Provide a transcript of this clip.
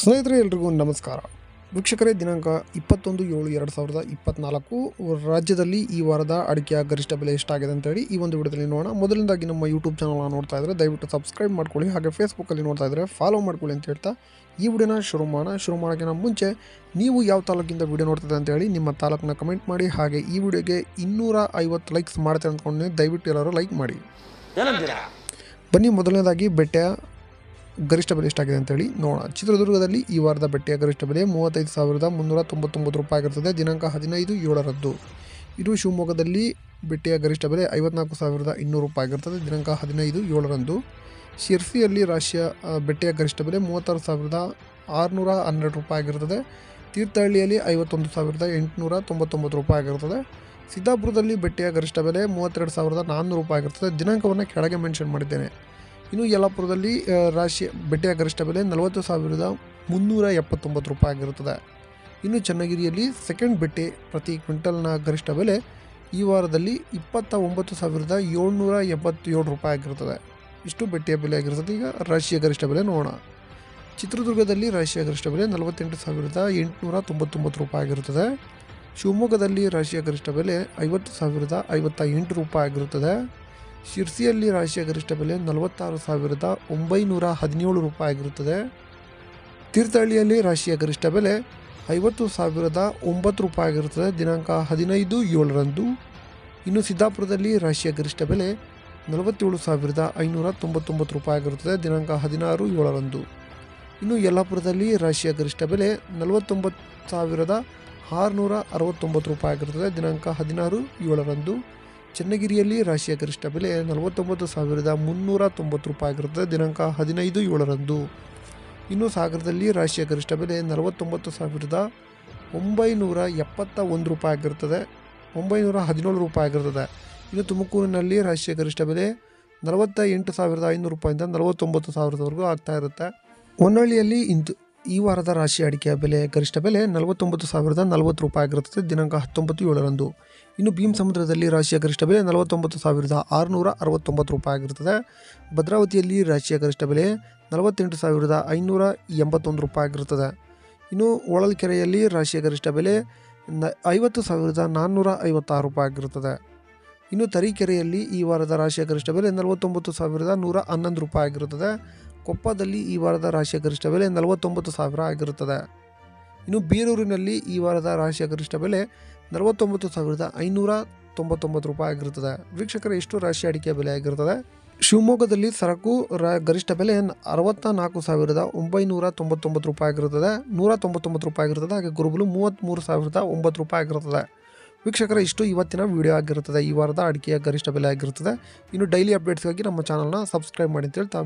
ಸ್ನೇಹಿತರೆ ಎಲ್ರಿಗೂ ನಮಸ್ಕಾರ. ವೀಕ್ಷಕರೇ ದಿನಾಂಕ ಇಪ್ಪತ್ತೊಂದು ಏಳು ಎರಡು ಸಾವಿರದ ಇಪ್ಪತ್ನಾಲ್ಕು. ರಾಜ್ಯದಲ್ಲಿ ಈ ವಾರದ ಅಡಿಕೆಯ ಗರಿಷ್ಠ ಬೆಲೆ ಎಷ್ಟಾಗಿದೆ ಅಂತೇಳಿ ಈ ಒಂದು ವಿಡಿಯೋದಲ್ಲಿ ನೋಡೋಣ. ಮೊದಲನೇದಾಗಿ ನಮ್ಮ ಯೂಟ್ಯೂಬ್ ಚಾನಲ್ನ ನೋಡ್ತಾ ಇದ್ದರೆ ದಯವಿಟ್ಟು ಸಬ್ಸ್ಕ್ರೈಬ್ ಮಾಡ್ಕೊಳ್ಳಿ. ಹಾಗೆ ಫೇಸ್ಬುಕ್ಕಲ್ಲಿ ನೋಡ್ತಾ ಇದ್ದರೆ ಫಾಲೋ ಮಾಡ್ಕೊಳ್ಳಿ ಅಂತ ಹೇಳ್ತಾ ಈ ವಿಡಿಯೋನ ಶುರು ಮಾಡೋಣ. ಶುರು ಮಾಡೋಕ್ಕಿಂತ ಮುಂಚೆ ನೀವು ಯಾವ ತಾಲೂಕಿಂದ ವಿಡಿಯೋ ನೋಡ್ತಿದ್ದೆ ಅಂತೇಳಿ ನಿಮ್ಮ ತಾಲೂಕನ್ನ ಕಮೆಂಟ್ ಮಾಡಿ. ಹಾಗೆ ಈ ವಿಡಿಯೋಗೆ ಇನ್ನೂರ ಐವತ್ತು ಲೈಕ್ಸ್ ಮಾಡ್ತಾರೆ ಅಂದ್ಕೊಂಡು ದಯವಿಟ್ಟು ಎಲ್ಲರೂ ಲೈಕ್ ಮಾಡಿ. ಬನ್ನಿ ಮೊದಲನೇದಾಗಿ ಬೆಟ್ಟೆಯ ಗರಿಷ್ಠ ಬೆಲೆ ಎಷ್ಟಾಗಿದೆ ಅಂತೇಳಿ ನೋಡೋಣ. ಚಿತ್ರದುರ್ಗದಲ್ಲಿ ಈ ವಾರದ ಬೆಟ್ಟಿಯ ಗರಿಷ್ಠ ಬೆಲೆ ಮೂವತ್ತೈದು ಸಾವಿರದ ಮುನ್ನೂರ ತೊಂಬತ್ತೊಂಬತ್ತು ರೂಪಾಯಿ ಆಗಿರ್ತದೆ ದಿನಾಂಕ ಹದಿನೈದು ಏಳರದ್ದು ಇದು ಶಿವಮೊಗ್ಗದಲ್ಲಿ ಬೆಟ್ಟೆಯ ಗರಿಷ್ಠ ಬೆಲೆ ಐವತ್ನಾಲ್ಕು ಸಾವಿರದ ಇನ್ನೂರು ರೂಪಾಯಿ ಆಗಿರ್ತದೆ ದಿನಾಂಕ ಹದಿನೈದು ಏಳರಂದು. ಶಿರ್ಸಿಯಲ್ಲಿ ರಾಶಿಯ ಬೆಟ್ಟೆಯ ಗರಿಷ್ಠ ಬೆಲೆ ಮೂವತ್ತಾರು ಸಾವಿರದ ಆರುನೂರ ಹನ್ನೆರಡು ರೂಪಾಯಿ ಆಗಿರ್ತದೆ ತೀರ್ಥಹಳ್ಳಿಯಲ್ಲಿ ಐವತ್ತೊಂದು ಸಾವಿರದ ಎಂಟುನೂರ ತೊಂಬತ್ತೊಂಬತ್ತು ರೂಪಾಯಿ ಆಗಿರ್ತದೆ ಸಿದ್ದಾಪುರದಲ್ಲಿ ಬೆಟ್ಟಿಯ ಗರಿಷ್ಠ ಬೆಲೆ ಮೂವತ್ತೆರಡು ಸಾವಿರದ ನಾನ್ನೂರು ರೂಪಾಯಿ ಆಗಿರ್ತದೆ ದಿನಾಂಕವನ್ನು ಕೆಳಗೆ ಮೆನ್ಷನ್ ಮಾಡಿದ್ದೇನೆ. ಇನ್ನು ಯಲ್ಲಾಪುರದಲ್ಲಿ ರಾಶಿ ಬೆಟ್ಟೆಯ ಗರಿಷ್ಠ ಬೆಲೆ ನಲವತ್ತು ಸಾವಿರದ ಮುನ್ನೂರ ಎಪ್ಪತ್ತೊಂಬತ್ತು ರೂಪಾಯಿ ಆಗಿರುತ್ತದೆ. ಇನ್ನು ಚನ್ನಗಿರಿಯಲ್ಲಿ ಸೆಕೆಂಡ್ ಬೆಟ್ಟೆ ಪ್ರತಿ ಕ್ವಿಂಟಲ್ನ ಗರಿಷ್ಠ ಬೆಲೆ ಈ ವಾರದಲ್ಲಿ ಇಪ್ಪತ್ತ ಒಂಬತ್ತು ಸಾವಿರದ ಏಳ್ನೂರ ಎಂಬತ್ತೇಳು ರೂಪಾಯಿ ಆಗಿರುತ್ತದೆ. ಇಷ್ಟು ಬೆಟ್ಟೆಯ ಬೆಲೆ ಆಗಿರ್ತದೆ ಈಗ ರಾಶಿಯ ಗರಿಷ್ಠ ಬೆಲೆ ನೋಡೋಣ. ಚಿತ್ರದುರ್ಗದಲ್ಲಿ ರಾಶಿಯ ಗರಿಷ್ಠ ಬೆಲೆ ನಲವತ್ತೆಂಟು ಸಾವಿರದ ಎಂಟುನೂರ ತೊಂಬತ್ತೊಂಬತ್ತು ರೂಪಾಯಿ ಆಗಿರುತ್ತದೆ. ಶಿವಮೊಗ್ಗದಲ್ಲಿ ರಾಶಿಯ ಗರಿಷ್ಠ ಬೆಲೆ ಐವತ್ತು ಸಾವಿರದ ಐವತ್ತ ಎಂಟು ರೂಪಾಯಿ ಆಗಿರುತ್ತದೆ. ಶಿರ್ಸಿಯಲ್ಲಿ ರಾಶಿಯ ಗರಿಷ್ಠ ಬೆಲೆ ನಲವತ್ತಾರು ಸಾವಿರದ ಒಂಬೈನೂರ ಹದಿನೇಳು ರೂಪಾಯಿ ಆಗಿರುತ್ತದೆ. ತೀರ್ಥಹಳ್ಳಿಯಲ್ಲಿ ರಾಶಿಯ ಗರಿಷ್ಠ ಬೆಲೆ ಐವತ್ತು ಸಾವಿರದ ಒಂಬತ್ತು ರೂಪಾಯಿ ಆಗಿರುತ್ತದೆ. ದಿನಾಂಕ ಹದಿನೈದು ಏಳರಂದು. ಇನ್ನು ಸಿದ್ದಾಪುರದಲ್ಲಿ ರಾಶಿಯ ಗರಿಷ್ಠ ಬೆಲೆ ನಲವತ್ತೇಳು ಸಾವಿರದ ಐನೂರ ತೊಂಬತ್ತೊಂಬತ್ತು ರೂಪಾಯಿ ಆಗಿರುತ್ತದೆ. ದಿನಾಂಕ ಹದಿನಾರು ಏಳರಂದು. ಇನ್ನು ಯಲ್ಲಾಪುರದಲ್ಲಿ ರಾಶಿಯ ಗರಿಷ್ಠ ಬೆಲೆ ನಲವತ್ತೊಂಬತ್ತು ಸಾವಿರದ ಆರುನೂರ ಅರವತ್ತೊಂಬತ್ತು ರೂಪಾಯಿ ಆಗಿರುತ್ತದೆ. ದಿನಾಂಕ ಹದಿನಾರು ಏಳರಂದು. ಚನ್ನಗಿರಿಯಲ್ಲಿ ರಾಶಿಯ ಗರಿಷ್ಠ ಬೆಲೆ ನಲವತ್ತೊಂಬತ್ತು ಸಾವಿರದ ಮುನ್ನೂರ ತೊಂಬತ್ತು ರೂಪಾಯಿ ಆಗಿರುತ್ತದೆ. ದಿನಾಂಕ ಹದಿನೈದು ಏಳರಂದು. ಇನ್ನು ಸಾಗರದಲ್ಲಿ ರಾಶಿಯ ಗರಿಷ್ಠ ಬೆಲೆ ನಲವತ್ತೊಂಬತ್ತು ಸಾವಿರದ ಒಂಬೈನೂರ ಎಪ್ಪತ್ತ ಒಂದು ರೂಪಾಯಿ ಆಗಿರುತ್ತದೆ. ಒಂಬೈನೂರ ಹದಿನೇಳು ರೂಪಾಯಿ ಆಗಿರುತ್ತದೆ. ಇನ್ನು ತುಮಕೂರಿನಲ್ಲಿ ರಾಶಿಯ ಗರಿಷ್ಠ ಬೆಲೆ ನಲವತ್ತ ಎಂಟು ಸಾವಿರದ ಐನೂರು ರೂಪಾಯಿಂದ ನಲವತ್ತೊಂಬತ್ತು ಸಾವಿರದವರೆಗೂ ಆಗ್ತಾ ಇರುತ್ತೆ. ಹೊನ್ನಳ್ಳಿಯಲ್ಲಿ ಇಂದು ಈ ವಾರದ ರಾಶಿ ಅಡಿಕೆಯ ಬೆಲೆ ಗರಿಷ್ಠ ಬೆಲೆ ನಲವತ್ತೊಂಬತ್ತು ಸಾವಿರದ ನಲವತ್ತು ರೂಪಾಯಿ ಆಗಿರುತ್ತದೆ. ದಿನಾಂಕ ಹತ್ತೊಂಬತ್ತು ಏಳರಂದು. ಇನ್ನು ಭೀಮ್ ಸಮುದ್ರದಲ್ಲಿ ರಾಶಿಯ ಗರಿಷ್ಠ ಬೆಲೆ ನಲವತ್ತೊಂಬತ್ತು ಸಾವಿರದ ಆರುನೂರ ಅರವತ್ತೊಂಬತ್ತು ರೂಪಾಯಿ ಆಗಿರುತ್ತದೆ. ಭದ್ರಾವತಿಯಲ್ಲಿ ರಾಶಿಯ ಗರಿಷ್ಠ ಬೆಲೆ ನಲವತ್ತೆಂಟು ಸಾವಿರದ ಐನೂರ ಎಂಬತ್ತೊಂದು ರೂಪಾಯಿ ಆಗಿರುತ್ತದೆ. ಇನ್ನು ಹೊಳಲ್ಕೆರೆಯಲ್ಲಿ ರಾಶಿಯ ಗರಿಷ್ಠ ಬೆಲೆ ನ ಐವತ್ತು ಸಾವಿರದ ನಾನ್ನೂರ ಐವತ್ತಾರು ರೂಪಾಯಿ ಆಗಿರುತ್ತದೆ. ಇನ್ನು ತರೀಕೆರೆಯಲ್ಲಿ ಈ ವಾರದ ರಾಶಿಯ ಗರಿಷ್ಠ ಬೆಲೆ ನಲವತ್ತೊಂಬತ್ತು ಸಾವಿರದ ನೂರ ಹನ್ನೊಂದು ರೂಪಾಯಿ ಆಗಿರುತ್ತದೆ. ಕೊಪ್ಪದಲ್ಲಿ ಈ ವಾರದ ರಾಶಿಯ ಗರಿಷ್ಠ ಬೆಲೆ ನಲವತ್ತೊಂಬತ್ತು ಸಾವಿರ ಆಗಿರುತ್ತದೆ. ಇನ್ನು ಬೀರೂರಿನಲ್ಲಿ ಈ ವಾರದ ರಾಶಿಯ ಗರಿಷ್ಠ ಬೆಲೆ ನಲವತ್ತೊಂಬತ್ತು ಸಾವಿರದ ಐನೂರ ತೊಂಬತ್ತೊಂಬತ್ತು ರೂಪಾಯಿ ಆಗಿರುತ್ತದೆ. ವೀಕ್ಷಕರ ಎಷ್ಟು ರಾಶಿ ಅಡಿಕೆ ಬೆಲೆ ಆಗಿರುತ್ತದೆ. ಶಿವಮೊಗ್ಗದಲ್ಲಿ ಸರಕು ರ ಗರಿಷ್ಠ ಬೆಲೆ ಅರವತ್ತ ನಾಲ್ಕು ಸಾವಿರದ ಒಂಬೈನೂರ ತೊಂಬತ್ತೊಂಬತ್ತು ರೂಪಾಯಿ ಆಗಿರುತ್ತದೆ. ನೂರ ತೊಂಬತ್ತೊಂಬತ್ತು ರೂಪಾಯಿ ಆಗಿರುತ್ತದೆ. ಹಾಗೆ ಗುರುಬಲು ಮೂವತ್ತ್ಮೂರು ಸಾವಿರದ ಒಂಬತ್ತು ರೂಪಾಯಿ ಆಗಿರುತ್ತದೆ. ವೀಕ್ಷಕರ, ಇಷ್ಟು ಇವತ್ತಿನ ವಿಡಿಯೋ ಆಗಿರುತ್ತದೆ. ಈ ವಾರದ ಅಡಿಕೆಯ ಗರಿಷ್ಠ ಬೆಲೆ ಆಗಿರುತ್ತದೆ. ಇನ್ನು ಡೈಲಿ ಅಪ್ಡೇಟ್ಸ್ಗಾಗಿ ನಮ್ಮ ಚಾನಲ್ನ ಸಬ್ಸ್ಕ್ರೈಬ್ ಮಾಡಿ ಅಂತ ಹೇಳ್ತಾ